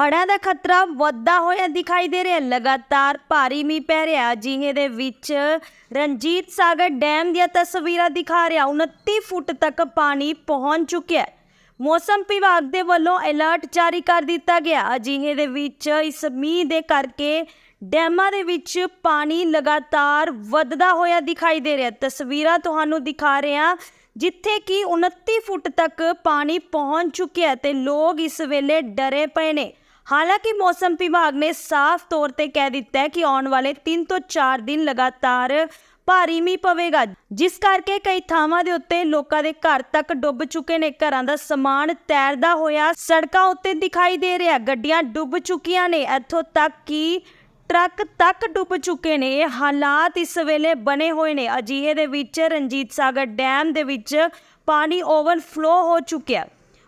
ਹੜ੍ਹਾਂ ਦਾ ਖਤਰਾ ਵੱਧਦਾ ਹੋਇਆ ਦਿਖਾਈ ਦੇ ਰਿਹਾ। ਲਗਾਤਾਰ ਭਾਰੀ ਮੀਂਹ ਪੈ ਰਿਹਾ। ਅਜਿਹੇ ਦੇ ਵਿੱਚ ਰਣਜੀਤ ਸਾਗਰ ਡੈਮ ਦੀਆਂ ਤਸਵੀਰਾਂ ਦਿਖਾ ਰਿਹਾ। 29 ਫੁੱਟ ਤੱਕ ਪਾਣੀ ਪਹੁੰਚ ਚੁੱਕਿਆ ਹੈ। ਮੌਸਮ ਵਿਭਾਗ ਦੇ ਵੱਲੋਂ ਅਲਰਟ ਜਾਰੀ ਕਰ ਦਿੱਤਾ ਗਿਆ। ਅਜਿਹੇ ਦੇ ਵਿੱਚ ਇਸ ਮੀਂਹ ਦੇ ਕਰਕੇ ਡੈਮਾਂ ਦੇ ਵਿੱਚ ਪਾਣੀ ਲਗਾਤਾਰ ਵੱਧਦਾ ਹੋਇਆ ਦਿਖਾਈ ਦੇ ਰਿਹਾ। ਤਸਵੀਰਾਂ ਤੁਹਾਨੂੰ ਦਿਖਾ ਰਹੇ ਹਾਂ, ਜਿੱਥੇ ਕਿ 29 ਫੁੱਟ ਤੱਕ ਪਾਣੀ ਪਹੁੰਚ ਚੁੱਕਿਆ ਹੈ ਤੇ ਲੋਕ ਇਸ ਵੇਲੇ ਡਰੇ ਪਏ ਨੇ। ਹਾਲਾਂਕਿ ਮੌਸਮ ਵਿਭਾਗ ਨੇ ਸਾਫ਼ ਤੌਰ ਤੇ ਕਹਿ ਦਿੱਤਾ ਹੈ ਕਿ ਆਉਣ ਵਾਲੇ 3 ਤੋਂ 4 ਦਿਨ ਲਗਾਤਾਰ ਭਾਰੀ ਮੀਂਹ ਪਵੇਗਾ, ਜਿਸ ਕਰਕੇ ਕਈ ਥਾਵਾਂ ਦੇ ਉੱਤੇ ਲੋਕਾਂ ਦੇ ਘਰ ਤੱਕ ਡੁੱਬ ਚੁੱਕੇ ਨੇ। ਘਰਾਂ ਦਾ ਸਮਾਨ ਤੈਰਦਾ ਹੋਇਆ ਸੜਕਾਂ ਉੱਤੇ ਦਿਖਾਈ ਦੇ ਰਿਹਾ, ਗੱਡੀਆਂ ਡੁੱਬ ਚੁੱਕੀਆਂ ਨੇ। ਇੱਥੋਂ ਤੱਕ ਕਿ ਟਰੱਕ ਤੱਕ ਡੁੱਬ ਚੁੱਕੇ ਨੇ। ਇਹ ਹਾਲਾਤ ਇਸ ਵੇਲੇ ਬਣੇ ਹੋਏ ਨੇ। ਅਜਿਹੇ ਦੇ ਵਿੱਚ ਰਣਜੀਤ ਸਾਗਰ ਡੈਮ ਦੇ ਵਿੱਚ ਪਾਣੀ ਓਵਰਫਲੋ ਹੋ ਚੁੱਕਿਆ।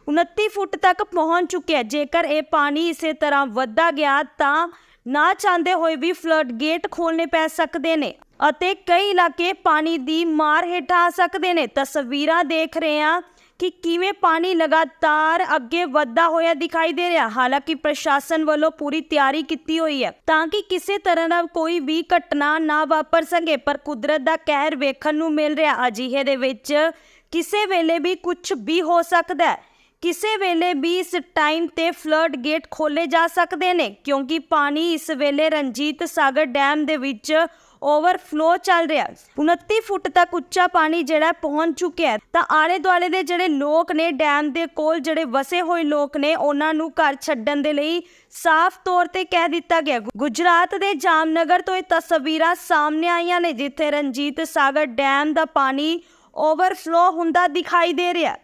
29 ਫੁੱਟ ਤੱਕ ਪਹੁੰਚ ਚੁੱਕਿਆ ਜੇਕਰ ਇਹ ਪਾਣੀ ਇਸੇ ਤਰ੍ਹਾਂ ਵੱਧਦਾ ਗਿਆ ਤਾਂ ਨਾ ਚਾਹੁੰਦੇ ਹੋਏ ਵੀ ਫਲੱਡ ਗੇਟ ਖੋਲਣੇ ਪੈ ਸਕਦੇ ਨੇ ਅਤੇ ਕਈ ਇਲਾਕੇ ਪਾਣੀ ਦੀ ਮਾਰ ਹੇਠ ਆ ਸਕਦੇ ਨੇ। ਤਸਵੀਰਾਂ ਦੇਖ ਰਹੇ ਹਾਂ ਕਿ ਕਿਵੇਂ ਪਾਣੀ ਲਗਾਤਾਰ ਅੱਗੇ ਵੱਧਦਾ ਹੋਇਆ ਦਿਖਾਈ ਦੇ ਰਿਹਾ। ਹਾਲਾਂਕਿ ਪ੍ਰਸ਼ਾਸਨ ਵੱਲੋਂ ਪੂਰੀ ਤਿਆਰੀ ਕੀਤੀ ਹੋਈ ਹੈ ਤਾਂ ਕਿ ਕਿਸੇ ਤਰ੍ਹਾਂ ਦਾ ਕੋਈ ਵੀ ਘਟਨਾ ਨਾ ਵਾਪਰ ਸਕੇ, ਪਰ ਕੁਦਰਤ ਦਾ ਕਹਿਰ ਵੇਖਣ ਨੂੰ ਮਿਲ ਰਿਹਾ। ਅਜਿਹੇ ਦੇ ਵਿੱਚ ਕਿਸੇ ਵੇਲੇ ਵੀ ਕੁਝ ਵੀ ਹੋ ਸਕਦਾ ਹੈ। ਕਿਸੇ ਵੇਲੇ ਵੀ ਇਸ ਟਾਈਮ ਤੇ ਫਲੱਡ ਗੇਟ ਖੋਲੇ ਜਾ ਸਕਦੇ ਨੇ, ਕਿਉਂਕਿ ਪਾਣੀ ਇਸ ਵੇਲੇ ਰਣਜੀਤ ਸਾਗਰ ਡੈਮ ਦੇ ਵਿੱਚ ਓਵਰਫਲੋ ਚੱਲ ਰਿਹਾ ਹੈ। 29 ਫੁੱਟ ਤੱਕ ਉੱਚਾ ਪਾਣੀ ਜਿਹੜਾ ਪਹੁੰਚ ਚੁੱਕਿਆ ਤਾਂ ਆਲੇ ਦੁਆਲੇ ਦੇ ਜਿਹੜੇ ਲੋਕ ਨੇ ਡੈਮ ਦੇ ਕੋਲ, ਜਿਹੜੇ ਵਸੇ ਹੋਏ ਲੋਕ ਨੇ, ਉਹਨਾਂ ਨੂੰ ਘਰ ਛੱਡਣ ਦੇ ਲਈ ਸਾਫ਼ ਤੌਰ ਤੇ ਕਹਿ ਦਿੱਤਾ ਗਿਆ ਗੁਜਰਾਤ ਦੇ ਜਾਮਨਗਰ ਤੋਂ ਇਹ ਤਸਵੀਰਾਂ ਸਾਹਮਣੇ ਆਈਆਂ ਨੇ, ਜਿੱਥੇ ਰਣਜੀਤ ਸਾਗਰ ਡੈਮ ਦਾ ਪਾਣੀ ਓਵਰਫਲੋ ਹੁੰਦਾ ਦਿਖਾਈ ਦੇ ਰਿਹਾ